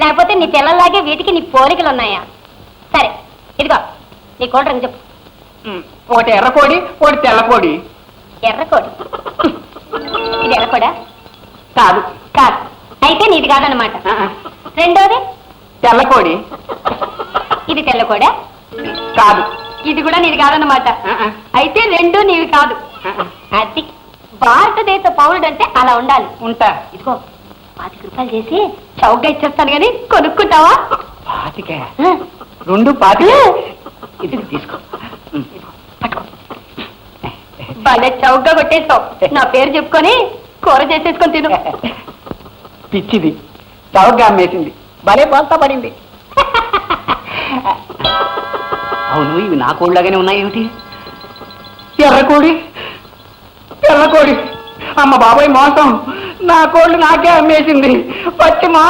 లేకపోతే నీ పిల్లల్లాగే వీటికి నీ పోలికలు ఉన్నాయా? సరే ఇదిగో నీ కోడి రంగు చెప్పు. ఒకటి ఎర్రకోడి ఒకటి తెల్లకోడి ఎర్రకోడి ఇది ఎర్రకోడా కాదు. కాదు. అయితే నీది కాదనమాట రెండోది? తెల్లకోడి ఇది తెల్లకోడా కాదు. ఇది కూడా నీది కాదనమాట అయితే రెండు నీవి కాదు. అది భారతదేశ పౌరుడు అంటే అలా ఉండాలి. ఉంటా. ఇదిగో. పాతిక రూపాయలు చేసి చౌకగా ఇచ్చేస్తాను కానీ కొనుక్కుంటావా? పాతిక? రెండు పాతిక? ఇది తీసుకో. భలే చౌకగా కొట్టేస్తావు నా పేరు చెప్పుకొని కూర చేసేసుకొని తిను. పిచ్చిది. చౌకగా అమ్మేసింది. భలే పోల్తా పడింది. అవును ఇవి నా కోళ్ళగానే ఉన్నాయి ఏమిటి? ఎర్రకోడి ఎర్రకోడి అమ్మ బాబాయ్ మోసం. నా కోళ్ళు నాకే అమ్మేసింది. పచ్చి మా